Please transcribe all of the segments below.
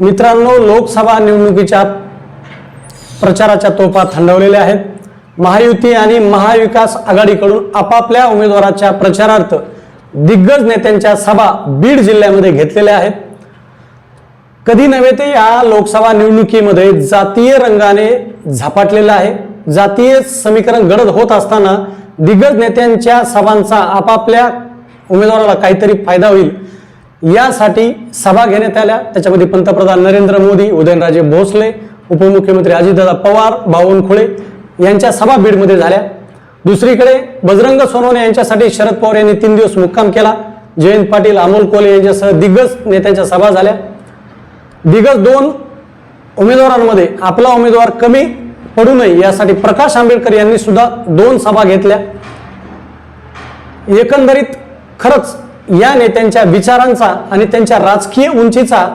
मित्रांनो लोकसभा निवडणुकीच्या प्रचाराच्या तोफा थंडवलेल्या आहेत. महायुती आणि महाविकास आघाडीकडून आपापल्या उमेदवाराच्या प्रचारार्थ दिग्गज नेत्यांच्या सभा बीड जिल्ह्यामध्ये घेतलेल्या आहेत. कधी नव्हे ते या लोकसभा निवडणुकीमध्ये जातीय रंगाने झपाटलेलं आहे. जातीय समीकरण गडद होत असताना दिग्गज नेत्यांच्या सभांचा आपापल्या उमेदवाराला काहीतरी फायदा होईल. यासाठी सभा घेण्यात आल्या. त्याच्यामध्ये पंतप्रधान नरेंद्र मोदी उदयनराजे भोसले उपमुख्यमंत्री अजितदादा पवार बावनकुळे यांच्या सभा बीडमध्ये झाल्या. दुसरीकडे बजरंग सोनवणे यांच्यासाठी शरद पवार यांनी तीन दिवस मुक्काम केला. जयंत पाटील अमोल कोले यांच्यासह दिग्गज नेत्यांच्या सभा झाल्या. दिग्गज दोन उमेदवारांमध्ये आपला उमेदवार कमी पडू नये यासाठी प्रकाश आंबेडकर यांनी सुद्धा दोन सभा घेतल्या. एकंदरीत खरंच या नेत्यांच्या विचारांचा आणि त्यांच्या राजकीय उंचीचा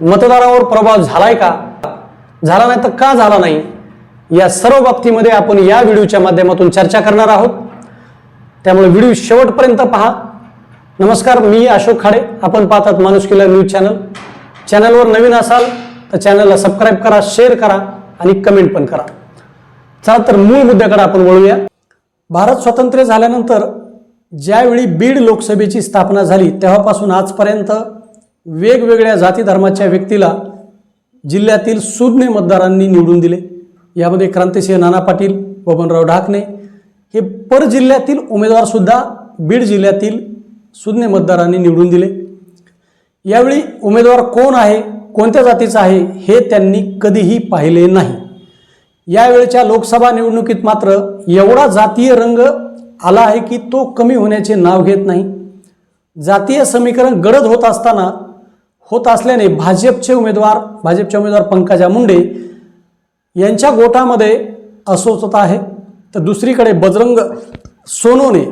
मतदारावर प्रभाव झालाय का? झाला नाही तर का झाला नाही? या सर्व बाबतीमध्ये आपण या व्हिडिओच्या माध्यमातून चर्चा करणार आहोत. त्यामुळे व्हिडिओ शेवटपर्यंत पहा. नमस्कार मी अशोक खाडे. आपण पाहतात माणुसकीला न्यूज चॅनल. चॅनलवर नवीन असाल तर चॅनलला सबस्क्राईब करा शेअर करा आणि कमेंट पण करा. चला तर मूळ मुद्द्याकडे आपण वळूया. भारत स्वातंत्र्य झाल्यानंतर ज्यावेळी बीड लोकसभेची स्थापना झाली तेव्हापासून आजपर्यंत वेगवेगळ्या जाती धर्माच्या व्यक्तीला जिल्ह्यातील सुज्ञ मतदारांनी निवडून दिले. यामध्ये क्रांतिसिंह नाना पाटील बबनराव ढाकणे हे पर जिल्ह्यातील उमेदवारसुद्धा बीड जिल्ह्यातील सुज्ञ मतदारांनी निवडून दिले. यावेळी उमेदवार कोण आहे कोणत्या जातीचा आहे हे त्यांनी कधीही पाहिले नाही. यावेळच्या लोकसभा निवडणुकीत मात्र एवढा जातीय रंग आला आहे की तो कमी होण्याचे नाव घेत नाही. जातीय समीकरण गडद होत असताना होत असल्याने भाजपचे उमेदवार भाजपचे उमेदवार पंकजा मुंडे यांच्या गोटामध्ये अस्वस्थता आहे. तर दुसरीकडे बजरंग सोनोने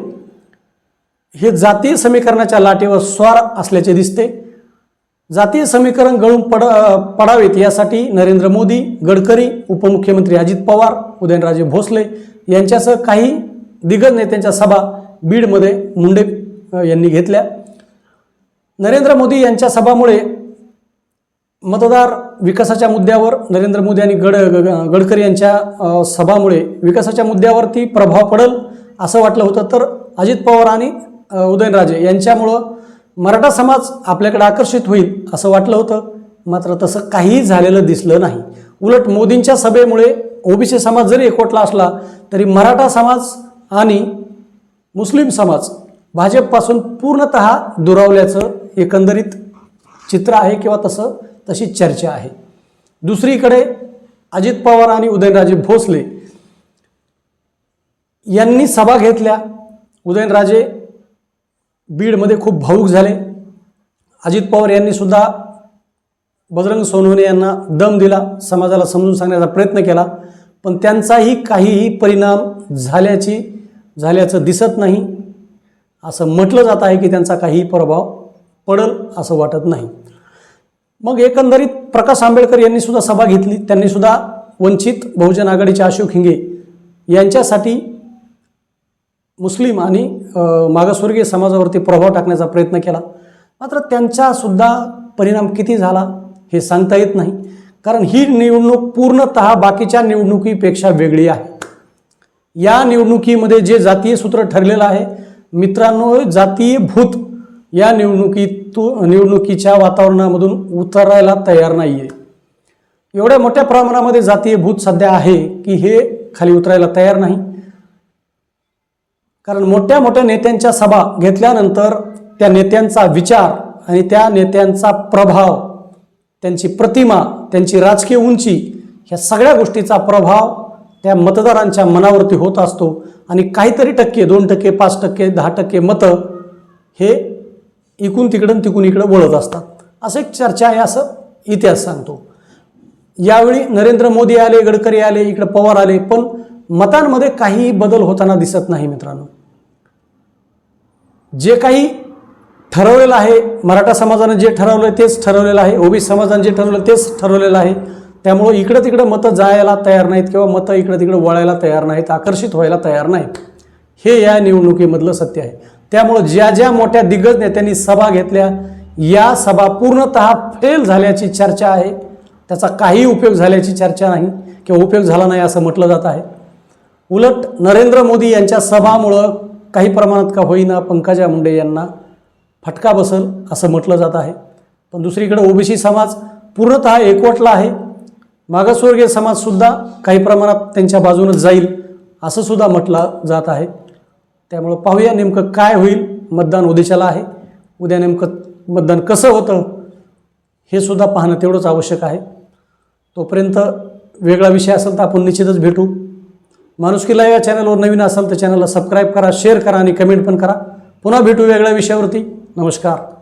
हे जातीय समीकरणाच्या लाटेवर स्वार असल्याचे दिसते. जातीय समीकरण गळून पड पडावेत यासाठी नरेंद्र मोदी गडकरी उपमुख्यमंत्री अजित पवार उदयनराजे भोसले यांच्यासह काही दिग्गज नेत्यांच्या सभा बीडमध्ये मुंडे यांनी घेतल्या. नरेंद्र मोदी यांच्या सभामुळे मतदार विकासाच्या मुद्द्यावर नरेंद्र मोदी आणि गड गडकरी यांच्या सभामुळे विकासाच्या मुद्द्यावरती प्रभाव पडेल असं वाटलं होतं. तर अजित पवार आणि उदयनराजे यांच्यामुळं मराठा समाज आपल्याकडे आकर्षित होईल असं वाटलं होतं. मात्र तसं काहीही झालेलं दिसलं नाही. उलट मोदींच्या सभेमुळे ओबीसी समाज जरी एकवटला असला तरी मराठा समाज आणि मुस्लिम समाज भाजपपासून पूर्णत दुरावल्याचं एकंदरीत चित्र आहे किंवा तसं तशी चर्चा आहे. दुसरीकडे अजित पवार आणि उदयनराजे भोसले यांनी सभा घेतल्या. उदयनराजे बीडमध्ये खूप भावूक झाले. अजित पवार यांनी सुद्धा बजरंग सोनवणे यांना दम दिला समाजाला समजून सांगण्याचा प्रयत्न केला. पण त्यांचाही काहीही परिणाम झाल्याची झाल्याचं दिसत नाही. असं म्हटलं जात आहे की त्यांचा काही प्रभाव पडल असं वाटत नाही. मग एकंदरीत प्रकाश आंबेडकर यांनी सुद्धा सभा घेतली. त्यांनी सुद्धा वंचित बहुजन आघाडीचे अशोक हिंगे यांच्यासाठी मुस्लिम आणि मागासवर्गीय समाजावरती प्रभाव टाकण्याचा प्रयत्न केला. मात्र त्यांचासुद्धा परिणाम किती झाला हे सांगता येत नाही. कारण ही निवडणूक पूर्णत बाकीच्या निवडणुकीपेक्षा वेगळी आहे. या निवडणुकीमध्ये जे जातीय सूत्र ठरलेलं आहे मित्रांनो जातीय भूत या निवडणुकीतू निवडणुकीच्या वातावरणामधून उतरायला तयार नाही आहे एवढ्या मोठ्या प्रमाणामध्ये जातीय भूत सध्या आहे की हे खाली उतरायला तयार नाही. कारण मोठ्या मोठ्या नेत्यांच्या सभा घेतल्यानंतर त्या नेत्यांचा विचार आणि त्या नेत्यांचा प्रभाव त्यांची प्रतिमा त्यांची राजकीय उंची ह्या सगळ्या गोष्टीचा प्रभाव त्या मतदारांच्या मनावरती होत असतो. आणि काहीतरी टक्के दोन टक्के पाच टक्के दहा टक्के मतं हे इकून तिकडं तिकून इकडं वळत असतात. असं एक चर्चा आहे असं इतिहास सांगतो. यावेळी नरेंद्र मोदी आले गडकरी आले इकडं पवार आले पण मतांमध्ये काहीही बदल होताना दिसत नाही मित्रांनो. जे काही ठरवलेलं आहे मराठा समाजानं जे ठरवलं तेच ठरवलेलं आहे ओबीसी समाजानं जे ठरवलं तेच ठरवलेलं आहे. त्यामुळं इकडं तिकडं मतं जायला तयार नाहीत किंवा मतं इकडं तिकडं वळायला तयार नाहीत आकर्षित व्हायला तयार नाहीत. हे या निवडणुकीमधलं सत्य आहे. त्यामुळं ज्या ज्या मोठ्या दिग्गज नेत्यांनी सभा घेतल्या या सभा पूर्णतः फेल झाल्याची चर्चा आहे. त्याचा काही उपयोग झाल्याची चर्चा नाही किंवा उपयोग झाला नाही असं म्हटलं जात आहे. उलट नरेंद्र मोदी यांच्या सभामुळं काही प्रमाणात का होईना पंकजा मुंडे यांना फटका बसल असं म्हटलं जात आहे. पण दुसरीकडे ओबीसी समाज पूर्णतः एकवटला आहे. मागासवर्गीय समाजसुद्धा काही प्रमाणात त्यांच्या बाजूनं जाईल असं सुद्धा म्हटलं जात आहे. त्यामुळं पाहूया नेमकं काय होईल मतदान उद्याच्याला आहे. उद्या नेमकं मतदान कसं होतं हे सुद्धा पाहणं तेवढंच आवश्यक आहे. तोपर्यंत वेगळा विषय असेल तर आपण निश्चितच भेटू. माणुसकीला या चॅनलवर नवीन असाल तर चॅनलला सबस्क्राईब करा शेअर करा आणि कमेंट पण करा. पुन्हा भेटू वेगळ्या विषयावरती. नमस्कार.